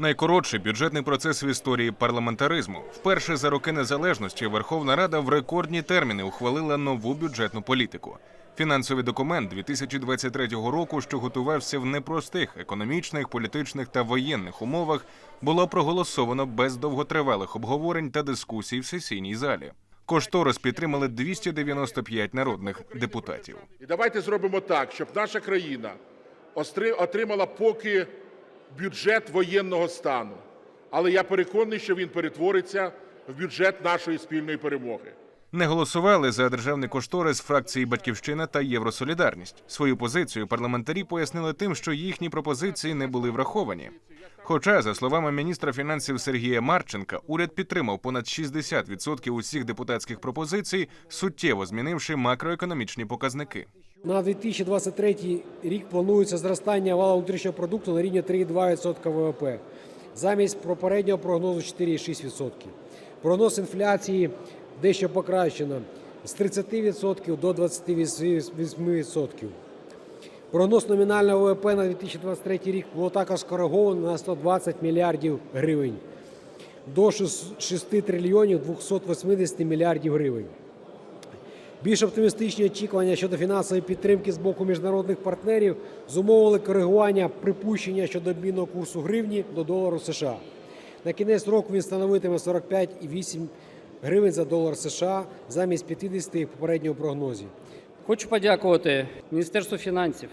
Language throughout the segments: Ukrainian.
Найкоротший бюджетний процес в історії парламентаризму. Вперше за роки незалежності Верховна Рада в рекордні терміни ухвалила нову бюджетну політику. Фінансовий документ 2023 року, що готувався в непростих економічних, політичних та воєнних умовах, було проголосовано без довготривалих обговорень та дискусій в сесійній залі. Кошторис підтримали 295 народних депутатів. І давайте зробимо так, щоб наша країна отримала поки бюджет воєнного стану. Але я переконаний, що він перетвориться в бюджет нашої спільної перемоги. Не голосували за державний кошторис фракції Батьківщина та Євросолідарність. Свою позицію парламентарі пояснили тим, що їхні пропозиції не були враховані. Хоча, за словами міністра фінансів Сергія Марченка, уряд підтримав понад 60% усіх депутатських пропозицій, суттєво змінивши макроекономічні показники. На 2023 рік планується зростання валового внутрішнього продукту на рівні 3,2% ВВП, замість попереднього прогнозу 4,6%. Прогноз інфляції дещо покращено з 30% до 28%. Прогноз номінального ВВП на 2023 рік було також скориговано на 120 мільярдів гривень до 6 трильйонів 280 мільярдів гривень. Більш оптимістичні очікування щодо фінансової підтримки з боку міжнародних партнерів зумовили коригування припущення щодо обмінного курсу гривні до долару США. На кінець року він становитиме 45,8 гривень за долар США замість 50 в попередньому прогнозі. Хочу подякувати Міністерству фінансів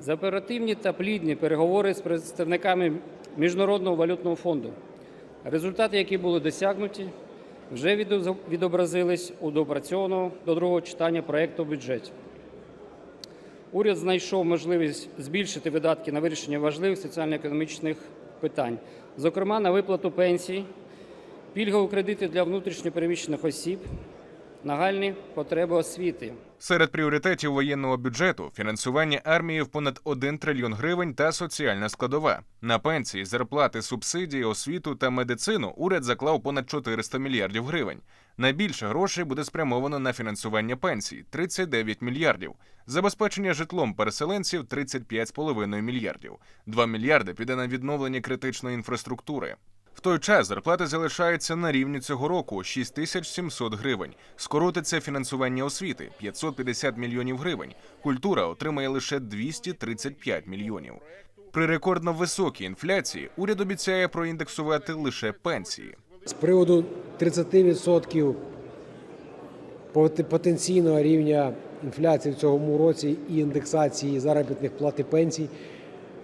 за оперативні та плідні переговори з представниками Міжнародного валютного фонду. Результати, які були досягнуті, вже відобразились у допрацьованому до другого читання проєкту бюджету. Уряд знайшов можливість збільшити видатки на вирішення важливих соціально-економічних питань, зокрема на виплату пенсій, пільгові кредити для внутрішньопереміщених осіб, нагальні потреби освіти. Серед пріоритетів воєнного бюджету фінансування армії в понад 1 трильйон гривень та соціальна складова. На пенсії, зарплати, субсидії, освіту та медицину уряд заклав понад 400 мільярдів гривень. Найбільше грошей буде спрямовано на фінансування пенсій 39 мільярдів, забезпечення житлом переселенців 35,5 мільярдів. 2 мільярди піде на відновлення критичної інфраструктури. В той час зарплати залишаються на рівні цього року 6700 гривень. Скоротиться фінансування освіти 550 мільйонів гривень. Культура отримає лише 235 мільйонів. При рекордно високій інфляції уряд обіцяє проіндексувати лише пенсії. З приводу 30% пот- потенційного рівня інфляції в цьому році і індексації заробітних плат і пенсій,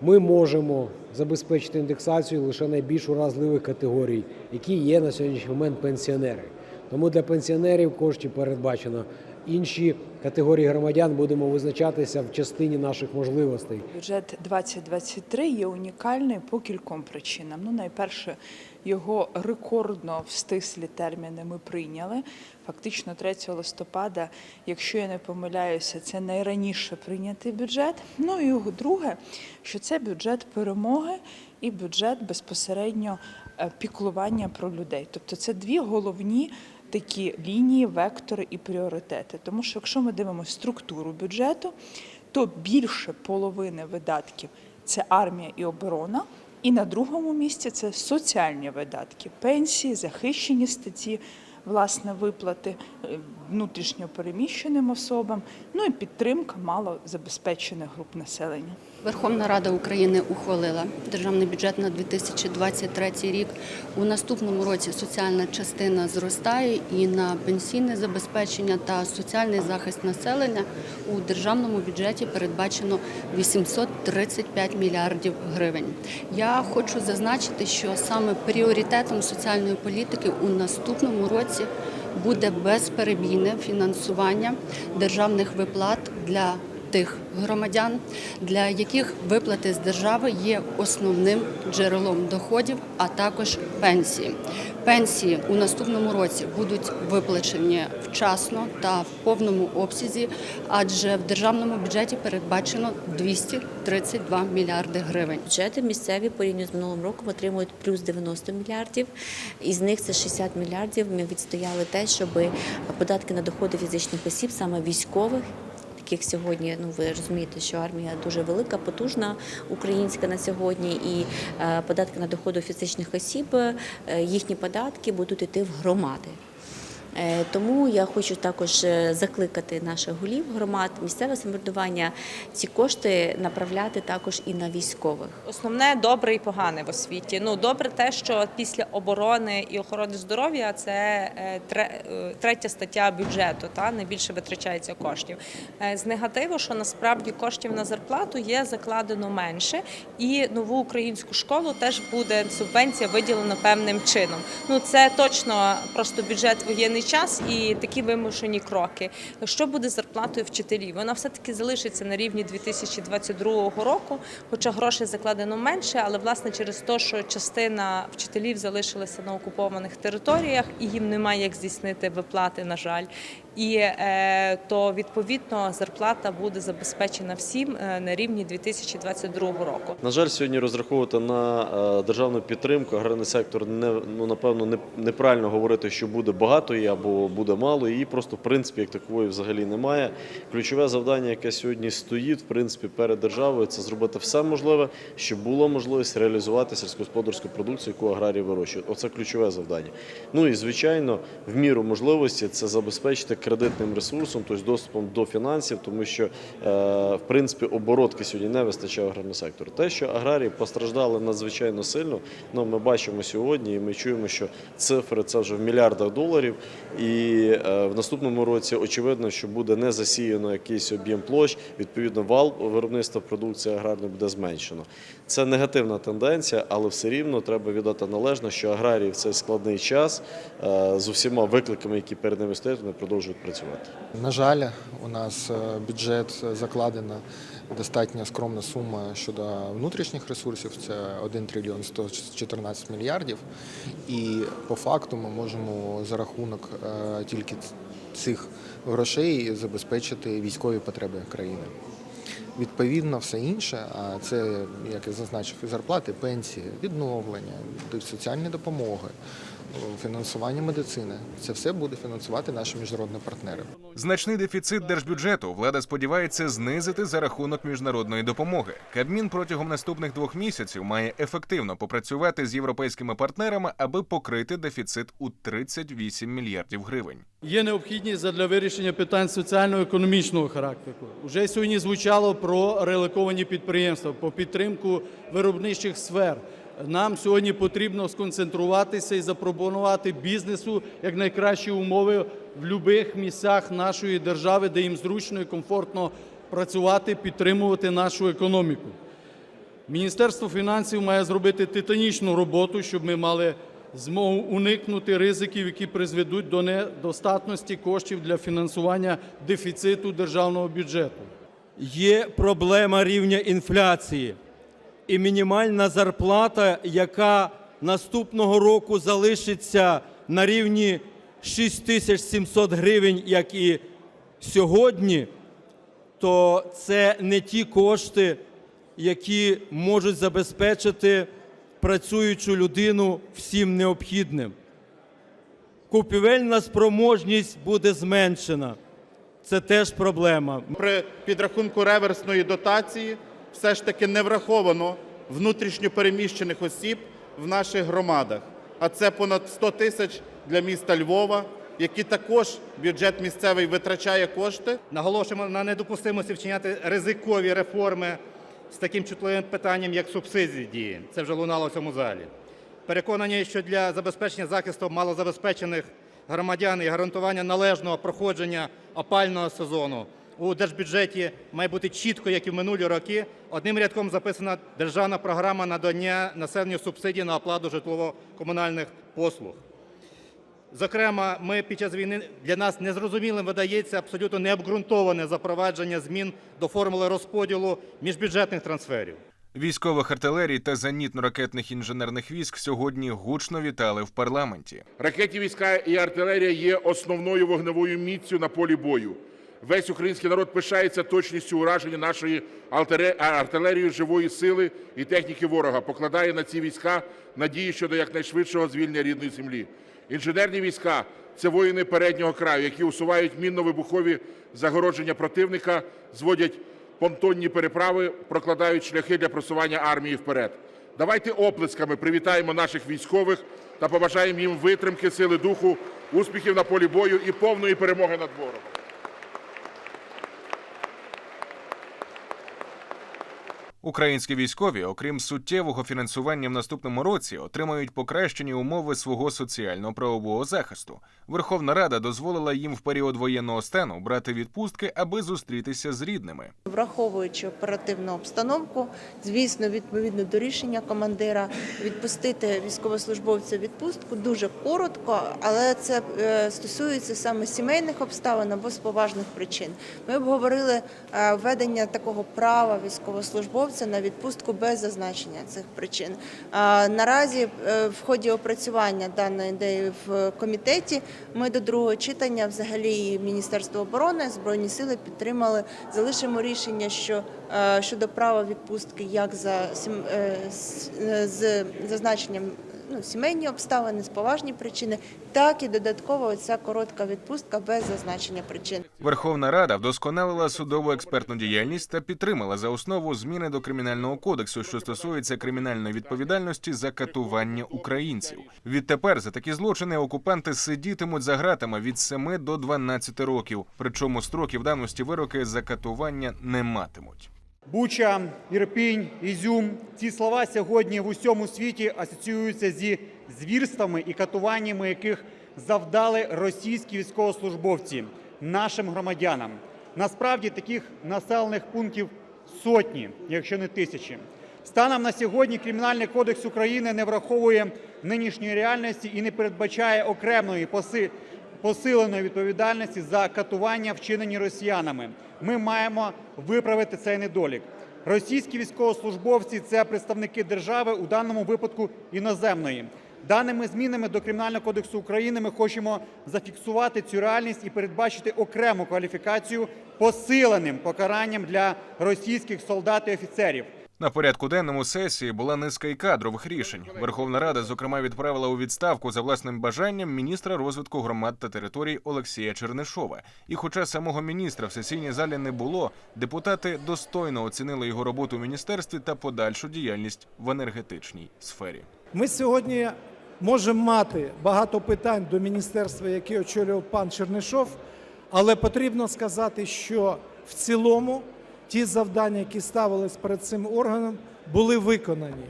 ми можемо забезпечити індексацію лише найбільш уразливих категорій, які є на сьогоднішній момент пенсіонери. Тому для пенсіонерів коштів передбачено. Інші категорії громадян будемо визначатися в частині наших можливостей. Бюджет 2023 є унікальний по кільком причинам. Ну, найперше, його рекордно в стислі терміни ми прийняли. Фактично 3 листопада, якщо я не помиляюся, це найраніше прийнятий бюджет. Ну і друге, що це бюджет перемоги і бюджет безпосередньо е, піклування про людей. Тобто це дві головні такі лінії, вектори і пріоритети. Тому що якщо ми дивимося структуру бюджету, то більше половини видатків це армія і оборона. І на другому місці це соціальні видатки, пенсії, захищені статті, власне, виплати е, внутрішньо переміщеним особам, ну і підтримка малозабезпечених груп населення. Верховна Рада України ухвалила державний бюджет на 2023 рік. У наступному році соціальна частина зростає і на пенсійне забезпечення та соціальний захист населення у державному бюджеті передбачено 835 мільярдів гривень. Я хочу зазначити, що саме пріоритетом соціальної політики у наступному році буде безперебійне фінансування державних виплат для тих громадян, для яких виплати з держави є основним джерелом доходів, а також пенсії. Пенсії у наступному році будуть виплачені вчасно та в повному обсязі, адже в державному бюджеті передбачено 232 мільярди гривень. Бюджети місцеві порівняно з минулим роком отримують плюс 90 мільярдів. Із них це 60 мільярдів. Ми відстояли те, щоб податки на доходи фізичних осіб, саме військових, яких сьогодні ну ви розумієте, що армія дуже велика, потужна українська на сьогодні, і е, податки на доходи фізичних осіб, е, їхні податки будуть йти в громади. Е, Тому я хочу також е, закликати наших голів громад, місцеве самоврядування ці кошти направляти також і на військових. Основне добре і погане в освіті. Ну добре, те, що після оборони і охорони здоров'я це е, тре- третя стаття бюджету. Та найбільше витрачається коштів. З негативу, що насправді коштів на зарплату є закладено менше, і нову українську школу теж буде субвенція виділена певним чином. Ну це точно просто бюджет воєнний час і такі вимушені кроки. Що буде з зарплатою вчителів? Вона все таки залишиться на рівні 2022 року, хоча грошей закладено менше, але власне через те, що частина вчителів залишилася на окупованих територіях і їм немає як здійснити виплати, на жаль. І е, то відповідно зарплата буде забезпечена всім е, на рівні 2022 року. На жаль, сьогодні розраховувати на е, державну підтримку аграрний сектор не ну напевно не, неправильно говорити, що буде багато її або буде мало. Її просто в принципі як такової взагалі немає. Ключове завдання, яке сьогодні стоїть, в принципі, перед державою, це зробити все можливе, щоб була можливість реалізувати сільськогосподарську продукцію, яку аграрії вирощують. Оце ключове завдання. Ну і звичайно, в міру можливості це забезпечити кредитним ресурсом, тобто доступом до фінансів, тому що е, в принципі оборотки сьогодні не вистачає аграрному сектору. Те, що аграрії постраждали надзвичайно сильно, ну ми бачимо сьогодні, і ми чуємо, що цифри це вже в мільярдах доларів. І е, в наступному році очевидно, що буде не засіяно якийсь об'єм площ. Відповідно, вал виробництва продукції аграрної буде зменшено. Це негативна тенденція, але все рівно треба віддати належно, що аграрії в цей складний час е, з усіма викликами, які перед ними стоять, вони продовжують працювати. На жаль, у нас е, бюджет закладена достатньо скромна сума щодо внутрішніх ресурсів. Це 1 трильйон 114 мільярдів. І по факту ми можемо за рахунок е, тільки цих грошей забезпечити військові потреби країни. Відповідно, все інше, а це, як я зазначив, і зарплати, пенсії, відновлення, соціальні допомоги, фінансування медицини. Це все буде фінансувати наші міжнародні партнери. Значний дефіцит держбюджету влада сподівається знизити за рахунок міжнародної допомоги. Кабмін протягом наступних двох місяців має ефективно попрацювати з європейськими партнерами, аби покрити дефіцит у 38 мільярдів гривень. Є необхідність задля вирішення питань соціально-економічного характеру. Уже сьогодні звучало про релоковані підприємства, по підтримку виробничих сфер. Нам сьогодні потрібно сконцентруватися і запропонувати бізнесу як найкращі умови в будь-яких місцях нашої держави, де їм зручно і комфортно працювати, підтримувати нашу економіку. Міністерство фінансів має зробити титанічну роботу, щоб ми мали змогу уникнути ризиків, які призведуть до недостатності коштів для фінансування дефіциту державного бюджету. є проблема рівня інфляції. І мінімальна зарплата, яка наступного року залишиться на рівні 6700 гривень, як і сьогодні, то це не ті кошти, які можуть забезпечити працюючу людину всім необхідним. Купівельна спроможність буде зменшена. Це теж проблема. При підрахунку реверсної дотації все ж таки не враховано внутрішньо переміщених осіб в наших громадах. А це понад 100 тисяч для міста Львова, які також бюджет місцевий витрачає кошти. Наголошуємо на недопустимості вчиняти ризикові реформи з таким чутливим питанням, як субсидії. Це вже лунало в цьому залі. Переконані, що для забезпечення захисту малозабезпечених громадян і гарантування належного проходження опального сезону у держбюджеті має бути чітко, як і в минулі роки, одним рядком записана державна програма надання населенню субсидій на оплату житлово-комунальних послуг. Зокрема, ми під час війни для нас незрозумілим видається абсолютно необґрунтоване запровадження змін до формули розподілу міжбюджетних трансферів. Військових артилерій та зенітно-ракетних інженерних військ сьогодні гучно вітали в парламенті. Ракетні війська і артилерія є основною вогневою міццю на полі бою. Весь український народ пишається точністю ураження нашої артиле- артилерії живої сили і техніки ворога, покладає на ці війська надії щодо якнайшвидшого звільнення рідної землі. Інженерні війська це воїни переднього краю, які усувають мінно-вибухові загородження противника, зводять понтонні переправи, прокладають шляхи для просування армії вперед. Давайте оплесками привітаємо наших військових та побажаємо їм витримки, сили духу, успіхів на полі бою і повної перемоги над ворогом. Українські військові, окрім суттєвого фінансування в наступному році, отримають покращені умови свого соціально-правового захисту. Верховна Рада дозволила їм в період воєнного стану брати відпустки, аби зустрітися з рідними. Враховуючи оперативну обстановку, звісно, відповідно до рішення командира відпустити військовослужбовця відпустку дуже коротко, але це е, стосується саме сімейних обставин або з поважних причин. Ми обговорили е, введення такого права військовослужбовця на відпустку без зазначення цих причин. Наразі е, в ході опрацювання даної ідеї в комітеті ми до другого читання взагалі Міністерство оборони Збройні сили підтримали. Залишимо рішення, що е, щодо права відпустки як за е, з зазначенням ну, сімейні обставини, з поважні причини, так і додатково ця коротка відпустка без зазначення причин. Верховна Рада вдосконалила судову експертну діяльність та підтримала за основу зміни до кримінального кодексу, що стосується кримінальної відповідальності за катування українців. Відтепер за такі злочини окупанти сидітимуть за ґратами від 7 до 12 років. Причому строків давності вироки за катування не матимуть. Буча, Ірпінь, Ізюм. Ці слова сьогодні в усьому світі асоціюються зі звірствами і катуваннями, яких завдали російські військовослужбовці нашим громадянам. Насправді таких населених пунктів сотні, якщо не тисячі. Станом на сьогодні Кримінальний кодекс України не враховує нинішньої реальності і не передбачає окремої поси- посиленої відповідальності за катування, вчинені росіянами. Ми маємо виправити цей недолік. Російські військовослужбовці це представники держави, у даному випадку іноземної. Даними змінами до Кримінального кодексу України ми хочемо зафіксувати цю реальність і передбачити окрему кваліфікацію посиленим покаранням для російських солдат і офіцерів. На порядку денному сесії була низка і кадрових рішень. Верховна Рада, зокрема, відправила у відставку за власним бажанням міністра розвитку громад та територій Олексія Чернишова. І хоча самого міністра в сесійній залі не було, депутати достойно оцінили його роботу в міністерстві та подальшу діяльність в енергетичній сфері. Ми сьогодні можемо мати багато питань до міністерства, яке очолював пан Чернишов, але потрібно сказати, що в цілому ті завдання, які ставились перед цим органом, були виконані.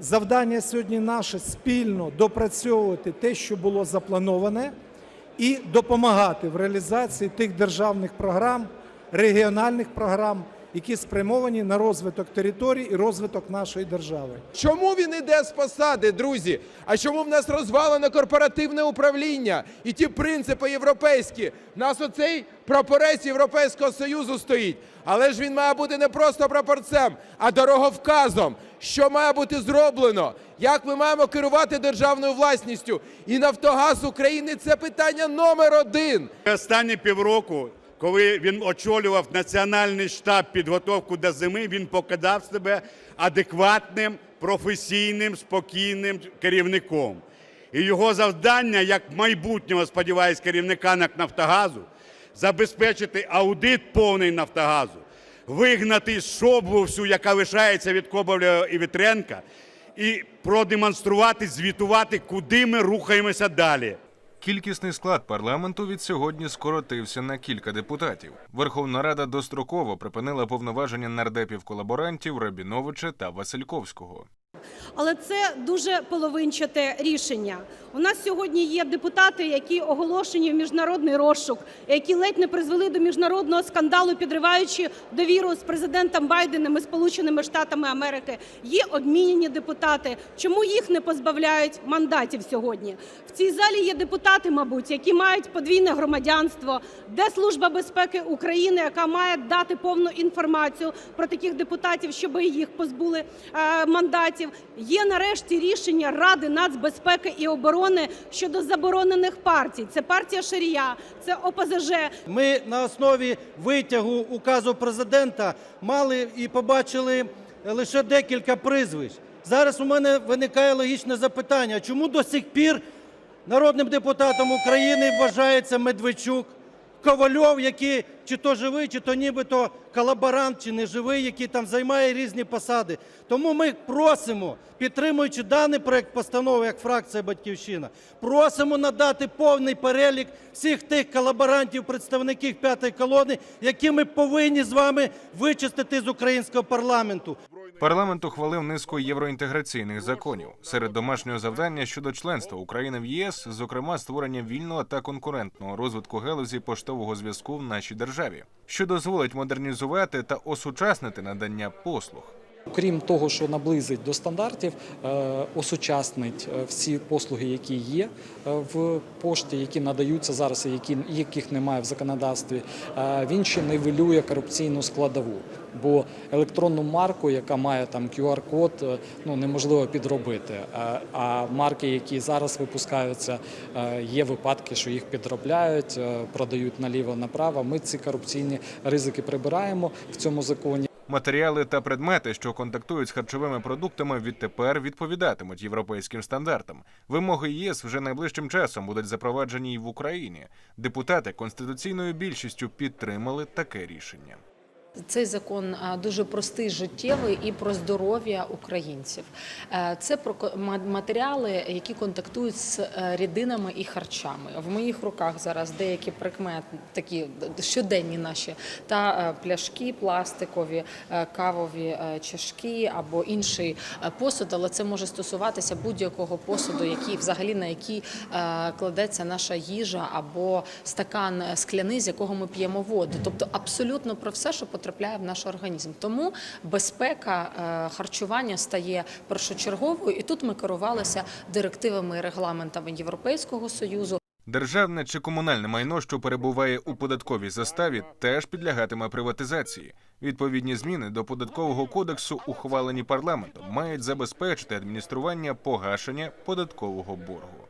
Завдання сьогодні наше спільно допрацьовувати те, що було заплановане, і допомагати в реалізації тих державних програм, регіональних програм, які спрямовані на розвиток територій і розвиток нашої держави. Чому він іде з посади, друзі? А чому в нас розвалено корпоративне управління і ті принципи європейські? В нас оцей прапорець Європейського Союзу стоїть. Але ж він має бути не просто прапорцем, а дороговказом. Що має бути зроблено? Як ми маємо керувати державною власністю? І Нафтогаз України це питання номер один. Останні півроку, коли він очолював Національний штаб підготовку до зими, він покидав себе адекватним, професійним, спокійним керівником. І його завдання, як майбутнього, сподіваюсь, керівника НАК «Нафтогазу», забезпечити аудит повний Нафтогазу, вигнати шоблу всю, яка лишається від Коболєва і Вітренка, і продемонструвати, звітувати, куди ми рухаємося далі. Кількісний склад парламенту від сьогодні скоротився на кілька депутатів. Верховна Рада достроково припинила повноваження нардепів-колаборантів Рабіновича та Васильковського. Але це дуже половинчате рішення. У нас сьогодні є депутати, які оголошені в міжнародний розшук, які ледь не призвели до міжнародного скандалу, підриваючи довіру з президентом Байденом і Сполученими Штатами Америки. Є обмінені депутати. Чому їх не позбавляють мандатів сьогодні? В цій залі є депутати, мабуть, які мають подвійне громадянство, де Служба безпеки України, яка має дати повну інформацію про таких депутатів, щоб їх позбули е, мандатів. Є нарешті рішення Ради нацбезпеки і оборони щодо заборонених партій. Це партія Шарія, це ОПЗЖ. Ми на основі витягу указу президента мали і побачили лише декілька прізвищ. Зараз у мене виникає логічне запитання: чому до сих пір Народним депутатом України вважається Медведчук, Ковальов, який чи то живий, чи то нібито колаборант, чи не живий, який там займає різні посади. Тому ми просимо, підтримуючи даний проект постанови як фракція Батьківщина, просимо надати повний перелік всіх тих колаборантів, представників п'ятої колони, які ми повинні з вами вичистити з українського парламенту. Парламент ухвалив низку євроінтеграційних законів. Серед домашнього завдання щодо членства України в ЄС, зокрема створення вільного та конкурентного розвитку галузі поштового зв'язку в нашій державі, що дозволить модернізувати та осучаснити надання послуг. Крім того, що наблизить до стандартів, е, осучаснить е, всі послуги, які є е, в пошті, які надаються зараз, які яких немає в законодавстві. Він ще нивелює корупційну складову, бо електронну марку, яка має там QR-код, ну неможливо підробити. А марки, які зараз випускаються, є випадки, що їх підробляють, продають наліво-направо. Ми ці корупційні ризики прибираємо в цьому законі. Матеріали та предмети, що контактують з харчовими продуктами, відтепер відповідатимуть європейським стандартам. Вимоги ЄС вже найближчим часом будуть запроваджені і в Україні. Депутати конституційною більшістю підтримали таке рішення. Цей закон дуже простий, життєвий і про здоров'я українців. Е, Це про матеріали, які контактують з е, рідинами і харчами. В моїх руках зараз деякі прикмет, такі щоденні наші, та е, пляшки пластикові, кавові чашки або інший посуд, але це може стосуватися будь-якого посуду, який взагалі на який кладеться наша їжа або стакан скляний, з якого ми п'ємо воду. Тобто абсолютно про все, що потрапляє в наш організм. Тому безпека е, харчування стає першочерговою, і тут ми керувалися директивами і регламентами Європейського союзу. Державне чи комунальне майно, що перебуває у податковій заставі, теж підлягатиме приватизації. Відповідні зміни до податкового кодексу, ухвалені парламентом, мають забезпечити адміністрування погашення податкового боргу.